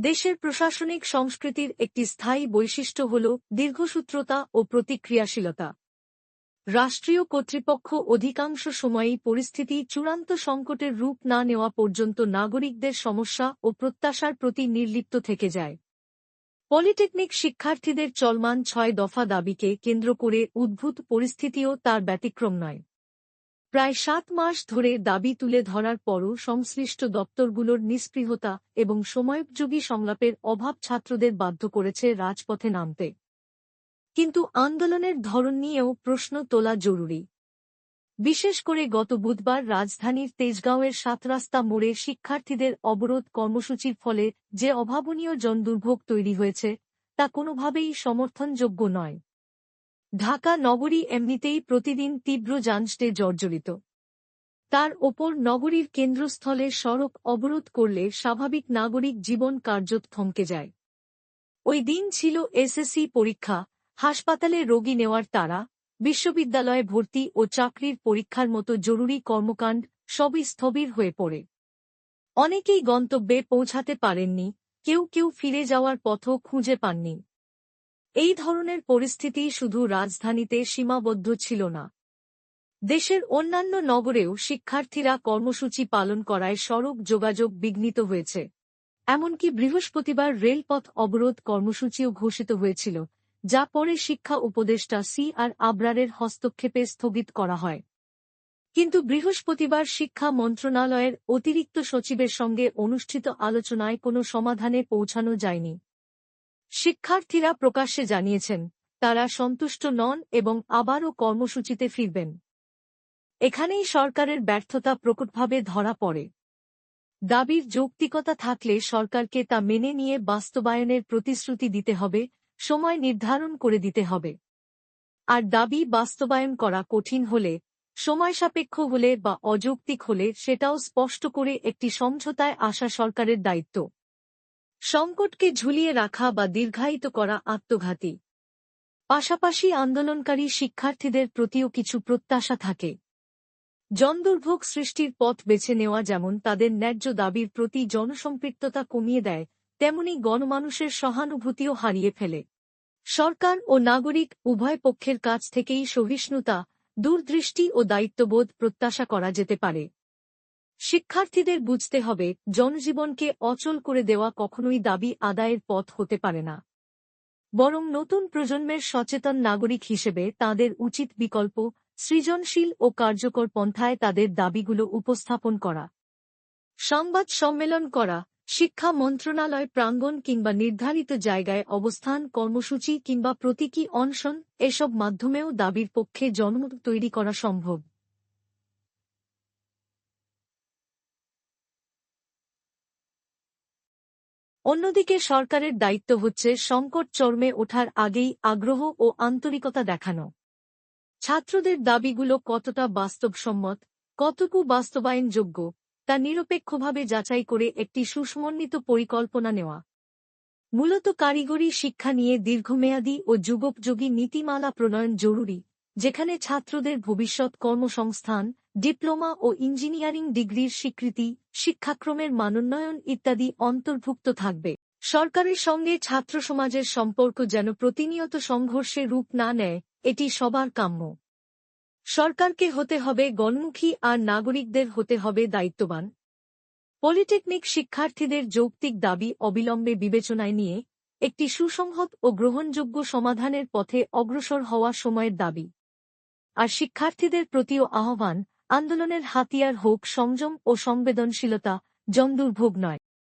দেশের প্রশাসনিক সংস্কৃতির একটি স্থায়ী বৈশিষ্ট্য হল দীর্ঘসূত্রতা ও প্রতিক্রিয়াশীলতা। রাষ্ট্রীয় কর্তৃপক্ষ অধিকাংশ সময়ই পরিস্থিতি চূড়ান্ত সংকটের রূপ না নেওয়া পর্যন্ত নাগরিকদের সমস্যা ও প্রত্যাশার প্রতি নির্লিপ্ত থেকে যায়। পলিটেকনিক শিক্ষার্থীদের চলমান ছয় দফা দাবিকে কেন্দ্র করে উদ্ভূত পরিস্থিতিও তার ব্যতিক্রম নয়। প্রায় সাত মাস ধরে দাবি তুলে ধরার পরও সংশ্লিষ্ট দপ্তরগুলোর নিষ্পৃহতা এবং সময়োপযোগী সংলাপের অভাব ছাত্রদের বাধ্য করেছে রাজপথে নামতে। কিন্তু আন্দোলনের ধরন নিয়েও প্রশ্ন তোলা জরুরি। বিশেষ করে গত বুধবার রাজধানীর তেজগাঁওয়ের সাতরাস্তা মোড়ে শিক্ষার্থীদের অবরোধ কর্মসূচির ফলে যে অভাবনীয় জনদুর্ভোগ তৈরি হয়েছে, তা কোনোভাবেই সমর্থনযোগ্য নয়। ঢাকা নগরী এমনিতেই প্রতিদিন তীব্র যানজটে জর্জরিত। তার ওপর নগরীর কেন্দ্রস্থলে সড়ক অবরোধ করলে স্বাভাবিক নাগরিক জীবন কার্যত থমকে যায়। ওই দিন ছিল এসএসসি পরীক্ষা, হাসপাতালে রোগী নেওয়ার তারা বিশ্ববিদ্যালয়ে ভর্তি ও চাকরির পরীক্ষার মতো জরুরি কর্মকাণ্ড সবই স্থবির হয়ে পড়ে। অনেকেই গন্তব্যে পৌঁছাতে পারেননি, কেউ কেউ ফিরে যাওয়ার পথও খুঁজে পাননি। এই ধরনের পরিস্থিতি শুধু রাজধানীতে সীমাবদ্ধ ছিল না। দেশের অন্যান্য নগরেও শিক্ষার্থীরা কর্মসূচি পালন করায় সড়ক যোগাযোগ বিঘ্নিত হয়েছে। এমনকি বৃহস্পতিবার রেলপথ অবরোধ কর্মসূচিও ঘোষিত হয়েছিল, যা পরে শিক্ষা উপদেষ্টা সি আর আবরারের হস্তক্ষেপে স্থগিত করা হয়। কিন্তু বৃহস্পতিবার শিক্ষা মন্ত্রণালয়ের অতিরিক্ত সচিবের সঙ্গে অনুষ্ঠিত আলোচনায় কোনো সমাধানে পৌঁছানো যায়নি। শিক্ষার্থীরা প্রকাশ্যে জানিয়েছেন, তারা সন্তুষ্ট নন এবং আবারও কর্মসূচিতে ফিরবেন। এখানেই সরকারের ব্যর্থতা প্রকটভাবে ধরা পড়ে। দাবির যৌক্তিকতা থাকলে সরকারকে তা মেনে নিয়ে বাস্তবায়নের প্রতিশ্রুতি দিতে হবে, সময় নির্ধারণ করে দিতে হবে। আর দাবি বাস্তবায়ন করা কঠিন হলে সময় সাপেক্ষ হলে বা অযৌক্তিক হলে সেটাও স্পষ্ট করে একটি সমঝোতায় আসা সরকারের দায়িত্ব। সংকটকে ঝুলিয়ে রাখা বা দীর্ঘায়িত করা আত্মঘাতী। পাশাপাশি আন্দোলনকারী শিক্ষার্থীদের প্রতিও কিছু প্রত্যাশা থাকে। জনদুর্ভোগ সৃষ্টির পথ বেছে নেওয়া যেমন তাদের ন্যায্য দাবির প্রতি জনসম্পৃক্ততা কমিয়ে দেয়, তেমনি গণমানুষের সহানুভূতিও হারিয়ে ফেলে। সরকার ও নাগরিক উভয় পক্ষের কাছ থেকেই সহিষ্ণুতা, দূরদৃষ্টি ও দায়িত্ববোধ প্রত্যাশা করা যেতে পারে। শিক্ষার্থীদের বুঝতে হবে, জনজীবনকে অচল করে দেওয়া কখনোই দাবি আদায়ের পথ হতে পারে না। বরং নতুন প্রজন্মের সচেতন নাগরিক হিসেবে তাদের উচিত বিকল্প, সৃজনশীল ও কার্যকর পন্থায় তাদের দাবিগুলো উপস্থাপন করা। সংবাদ সম্মেলন করা, শিক্ষা মন্ত্রণালয় প্রাঙ্গণ কিংবা নির্ধারিত জায়গায় অবস্থান, কর্মসূচি কিংবা প্রতীকী অনশন, এসব মাধ্যমেও দাবির পক্ষে জনমত তৈরি করা সম্ভব। অন্যদিকে সরকারের দায়িত্ব হচ্ছে সংকট চর্মে ওঠার আগেই আগ্রহ ও আন্তরিকতা দেখানো। ছাত্রদের দাবিগুলো কতটা বাস্তবসম্মত, কতটুকু বাস্তবায়নযোগ্য, তা নিরপেক্ষভাবে যাচাই করে একটি সুসমন্বিত পরিকল্পনা নেওয়া। মূলত কারিগরি শিক্ষা নিয়ে দীর্ঘমেয়াদী ও যুগোপযোগী নীতিমালা প্রণয়ন জরুরি, যেখানে ছাত্রদের ভবিষ্যৎ কর্মসংস্থান ডিপ্লোমা ও ইঞ্জিনিয়ারিং ডিগ্রির স্বীকৃতি, শিক্ষাক্রমের মানোন্নয়ন ইত্যাদি অন্তর্ভুক্ত থাকবে। সরকারের সঙ্গে ছাত্র সমাজের সম্পর্ক যেন প্রতিনিয়ত সংঘর্ষে রূপ না নেয়, এটি সবার কাম্য। সরকারকে হতে হবে গণমুখী আর নাগরিকদের হতে হবে দায়িত্ববান। পলিটেকনিক শিক্ষার্থীদের যৌক্তিক দাবি অবিলম্বে বিবেচনায় নিয়ে একটি সুসংহত ও গ্রহণযোগ্য সমাধানের পথে অগ্রসর হওয়া সময়ের দাবি। আর শিক্ষার্থীদের প্রতিও আহ্বান আন্দোলনের হাতিয়ার হোক সংযম ও সংবেদনশীলতা জনদুর্ভোগ নয়।